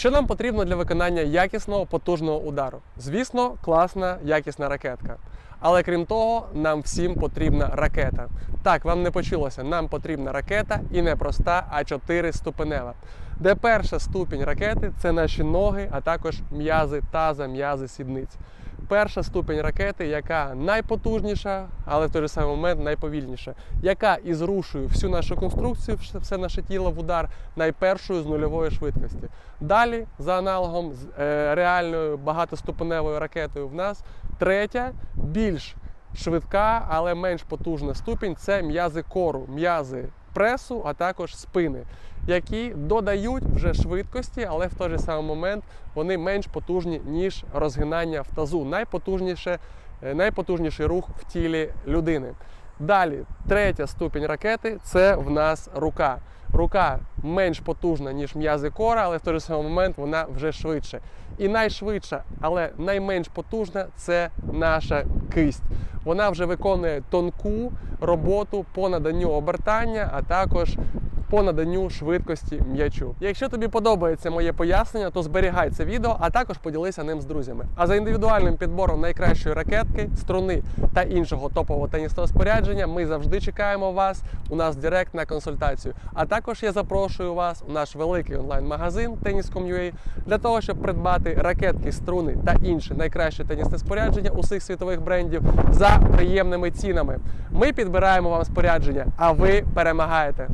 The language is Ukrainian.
Що нам потрібно для виконання якісного потужного удару? Звісно, класна якісна ракетка. Але крім того, нам всім потрібна ракета. Так, вам не почулося, нам потрібна ракета і не проста, а 4 ступенева. Де перша ступінь ракети це наші ноги, а також м'язи таза, м'язи сідниць. Перша ступінь ракети, яка найпотужніша, але в той же самий момент найповільніша, яка і зрушує всю нашу конструкцію, все- все наше тіло в удар найпершою з нульової швидкості. Далі, за аналогом з е, реальною багатоступеневою ракетою, в нас третя, більш швидка, але менш потужна ступінь це м'язи кору, м'язи пресу, а також спини, які додають вже швидкості, але в той же самий момент вони менш потужні, ніж розгинання в тазу. Найпотужніше, е, найпотужніший рух в тілі людини. Далі, третя ступінь ракети це в нас рука. Рука менш потужна, ніж м'язи кора, але в той же самий момент вона вже швидше. І найшвидша, але найменш потужна це наша кисть. Вона вже виконує тонку роботу по наданню обертання, а також по наданню швидкості м'ячу. Якщо тобі подобається моє пояснення, то зберігай це відео, а також поділися ним з друзями. А за індивідуальним підбором найкращої ракетки, струни та іншого топового тенісного спорядження ми завжди чекаємо вас у нас в Директ на консультацію. А також я запрошую вас у наш великий онлайн-магазин Tennis.com.ua для того, щоб придбати ракетки, струни та інше найкраще тенісне спорядження усіх світових брендів за приємними цінами. Ми підбираємо вам спорядження, а ви перемагаєте.